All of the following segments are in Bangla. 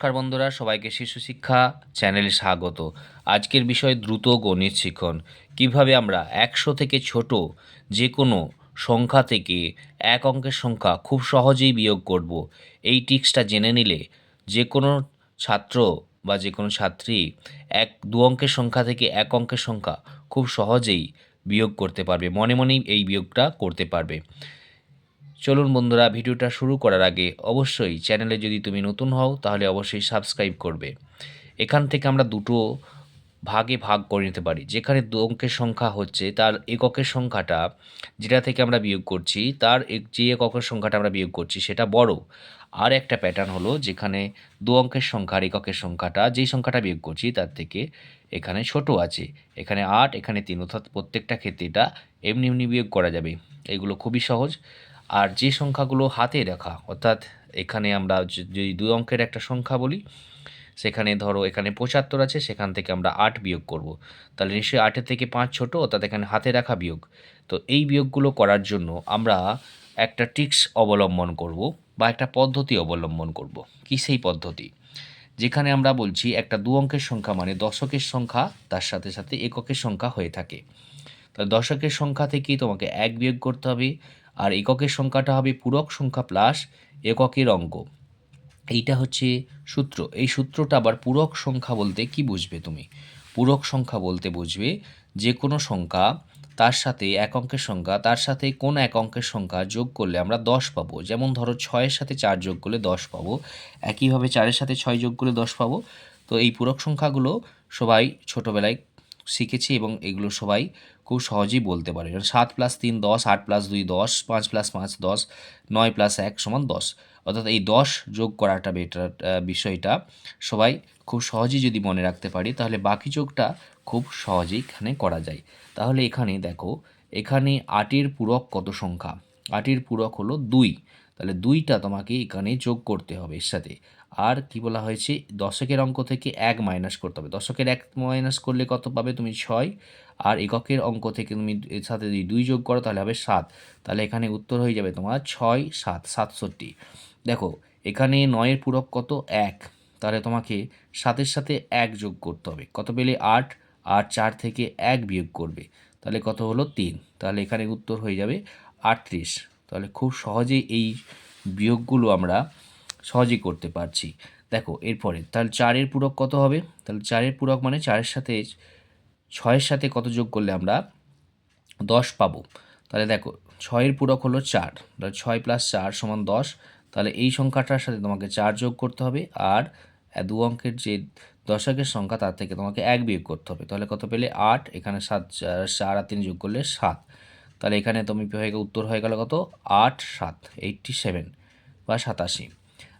নমস্কার বন্ধুরা, সবাইকে শিশু শিক্ষা চ্যানেলে স্বাগত। আজকের বিষয় দ্রুত গণিত শিখন। কীভাবে আমরা একশো থেকে ছোট যে কোনো সংখ্যা থেকে এক অঙ্কের সংখ্যা খুব সহজেই বিয়োগ করব, এই টিক্সটা জেনে নিলে যে কোনো ছাত্র বা যে কোনো ছাত্রী এক, দু অঙ্কের সংখ্যা থেকে এক অঙ্কের সংখ্যা খুব সহজেই বিয়োগ করতে পারবে, মনে মনেই এই বিয়োগটা করতে পারবে। চলুন বন্ধুরা, ভিডিওটা শুরু করার আগে অবশ্যই চ্যানেলে যদি তুমি নতুন হও, তাহলে অবশ্যই সাবস্ক্রাইব করবে। এখান থেকে আমরা দুটো ভাগে ভাগ করে নিতে পারি। যেখানে দু অঙ্কের সংখ্যা হচ্ছে, তার এককের সংখ্যাটা যেটা থেকে আমরা বিয়োগ করছি, তার যে এককের সংখ্যাটা আমরা বিয়োগ করছি, সেটা বড়। আর একটা প্যাটার্ন হলো যেখানে দু অঙ্কের সংখ্যা আর এককের সংখ্যাটা, যেই সংখ্যাটা বিয়োগ করছি, তার থেকে এখানে ছোট আছে। এখানে আট, এখানে তিন, অর্থাৎ প্রত্যেকটা ক্ষেত্রে এটা এমনি এমনি বিয়োগ করা যাবে। এগুলো খুবই সহজ। আর যে সংখ্যাগুলো হাতে রাখা, অর্থাৎ এখানে আমরা যদি দুই অঙ্কের একটা সংখ্যা বলি, সেখানে ধরো এখানে পঁচাত্তর আছে, সেখান থেকে আমরা আট বিয়োগ করব। তাহলে নিশ্চয়ই আটের থেকে পাঁচ ছোট, অর্থাৎ এখানে হাতে রাখা বিয়োগ। তো এই বিয়োগগুলো করার জন্য আমরা একটা টিক্স অবলম্বন করব বা একটা পদ্ধতি অবলম্বন করব। কি সেই পদ্ধতি? যেখানে আমরা বলছি একটা দু অঙ্কের সংখ্যা মানে দশকের সংখ্যা, তার সাথে সাথে এককের সংখ্যা হয়ে থাকে। তাহলে দশকের সংখ্যা থেকেই তোমাকে এক বিয়োগ করতে হবে আর এককের সংখ্যাটা হবে পূরক সংখ্যা প্লাস এককের অঙ্ক। এইটা হচ্ছে সূত্র। এই সূত্রটা আবার পূরক সংখ্যা বলতে কি বুঝবে তুমি? পূরক সংখ্যা বলতে বুঝবে যে কোনো সংখ্যা তার সাথে এক অঙ্কের সংখ্যা, তার সাথে কোন এক অঙ্কের সংখ্যা যোগ করলে আমরা দশ পাবো। যেমন ধরো ছয়ের সাথে চার যোগ করলে দশ পাবো, একইভাবে চারের সাথে ছয় যোগ করলে দশ পাবো। তো এই পূরক সংখ্যাগুলো সবাই ছোটোবেলায় শিখেছি এবং এগুলো সবাই খুব সহজেই বলতে পারে। সাত প্লাস তিন দশ, আট প্লাস দুই দশ, পাঁচ প্লাস পাঁচ দশ, নয় প্লাস এক সমান দশ। অর্থাৎ এই দশ যোগ করাটা বেটার বিষয়টা সবাই খুব সহজেই যদি মনে রাখতে পারি, তাহলে বাকি যোগটা খুব সহজেই এখানে করা যায়। তাহলে এখানে দেখো, এখানে আটের পূরক কত সংখ্যা? আটের পূরক হলো দুই। তাহলে দুইটা তোমাকে এখানে যোগ করতে হবে এর সাথে। আর কি বলা হয়েছে, দশকের অঙ্ক থেকে এক মাইনাস করতে হবে। দশকের এক মাইনাস করলে কত পাবে? তুমি ছয়। আর এককের অঙ্ক থেকে তুমি এর সাথে যদি দুই যোগ করো, তাহলে হবে সাত। তাহলে এখানে উত্তর হয়ে যাবে তোমার ছয়, সাত, সাতষট্টি। দেখো, এখানে নয়ের পূরক কত? এক। তাহলে তোমাকে সাতের সাথে এক যোগ করতে হবে। কত পেলে? আট। আর চার থেকে এক বিয়োগ করবে। তাহলে কত হলো? তিন। তাহলে এখানে উত্তর হয়ে যাবে আটত্রিশ। তাহলে খুব সহজেই এই বিয়োগগুলো আমরা সহজেই করতে পারছি। দেখো, এরপরে, তাহলে চারের পূরক কত হবে? তাহলে চারের পূরক মানে চারের সাথে ছয়ের সাথে কত যোগ করলে আমরা দশ পাবো। তাহলে দেখো, ছয়ের পূরক হলো চার। তাহলে ছয় প্লাস চার সমান দশ। তাহলে এই সংখ্যাটার সাথে তোমাকে চার যোগ করতে হবে আর দু অঙ্কের যে দশকের সংখ্যা তার থেকে তোমাকে এক বিয়োগ করতে হবে। তাহলে কত পেলে? আট। এখানে সাত চার- আর তিন যোগ করলে সাত। তাহলে এখানে তুমি হয়ে উত্তর হয়ে গেল কত? আট, সাত এইটটি সেভেন বা সাতাশি।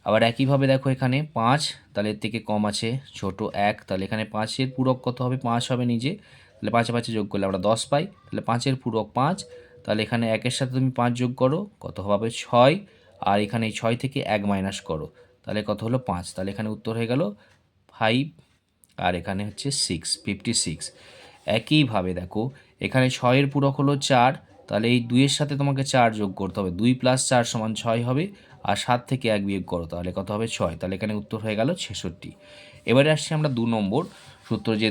আবার একইভাবে দেখো এখানে পাঁচ, তাহলে এর থেকে কম আছে, ছোট এক, তাহলে এখানে পাঁচের পূরক কত হবে? পাঁচ হবে নিজে তাহলে পাঁচে পাঁচে যোগ করলে আমরা দশ পাই, তাহলে পাঁচের পূরক পাঁচ, তাহলে এখানে একের সাথে তুমি পাঁচ যোগ করো, কত হবে? ছয়, আর এখানে এই ছয় থেকে এক মাইনাস করো, তাহলে কত হলো? পাঁচ, তাহলে এখানে উত্তর হয়ে গেল ফাইভ আর এখানে হচ্ছে সিক্স ফিফটি সিক্স একইভাবে দেখো, এখানে ছয়ের পূরক হলো চার তাহলে এই দুইয়ের সাথে তোমাকে চার যোগ করতে হবে। দুই প্লাস চার সমান ছয় হবে আর সাত থেকে এক বিয়োগ করো, তাহলে কত হবে ছয়। তাহলে এখানে উত্তর হয়ে গেল ছেষট্টি। এবারে আসছি আমরা দু নম্বর সূত্র যে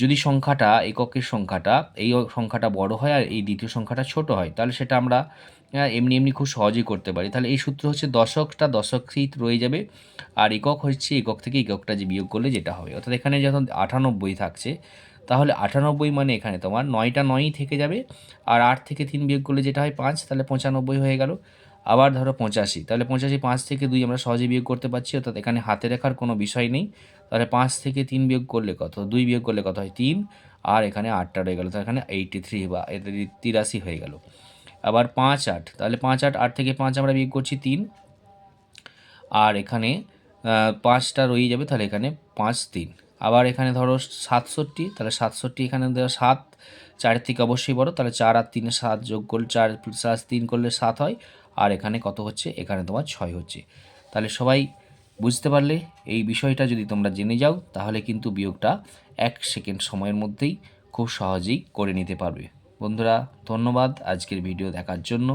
যদি সংখ্যাটা, এককের সংখ্যাটা, এই সংখ্যাটা বড় হয় আর এই দ্বিতীয় সংখ্যাটা ছোট হয়, তাহলে সেটা আমরা এমনি এমনি খুব সহজেই করতে পারি। তাহলে এই সূত্র হচ্ছে দশকটা দশকেই রয়ে যাবে আর একক হচ্ছে একক থেকে এককটা যে বিয়োগ করলে যেটা হবে। অর্থাৎ এখানে যখন আটানব্বই থাকছে তাহলে আটানব্বই মানে এখানে তোমার নয়টা নয়ই থেকে যাবে, আর আট থেকে তিন বিয়োগ করলে যেটা হয় পাঁচ, তাহলে পঁচানব্বই হয়ে গেল। আবার ধরো পঁচাশি, তাহলে পঁচাশি পাঁচ থেকে দুই আমরা সহজে বিয়োগ করতে পারছি, অর্থাৎ এখানে হাতে রেখার কোনো বিষয় নেই। তাহলে পাঁচ থেকে তিন বিয়োগ করলে কত? দুই বিয়োগ করলে কত হয়? তিন, আর এখানে আটটা রয়ে গেলো, তাহলে এখানে এইটটি থ্রি বা তিরাশি হয়ে গেল। আবার পাঁচ আট, তাহলে পাঁচ আট আট থেকে পাঁচ আমরা বিয়োগ করছি তিন। আর এখানে পাঁচটা রয়ে যাবে, তাহলে এখানে পাঁচ তিন। আবার এখানে ধরো সাতষট্টি, তাহলে সাতষট্টি এখানে দেওয়া সাত, চারের থেকে অবশ্যই বড়, তাহলে চার আর তিনে সাত যোগ করলে চার প্লাস তিন করলে সাত হয়, আর এখানে কত হচ্ছে? এখানে তোমার ছয় হচ্ছে। তাহলে সবাই বুঝতে পারলে এই বিষয়টা যদি তোমরা জেনে যাও, তাহলে কিন্তু বিয়োগটা এক সেকেন্ড সময়ের মধ্যেই খুব সহজেই করে নিতে পারবে। বন্ধুরা, ধন্যবাদ আজকের ভিডিও দেখার জন্য।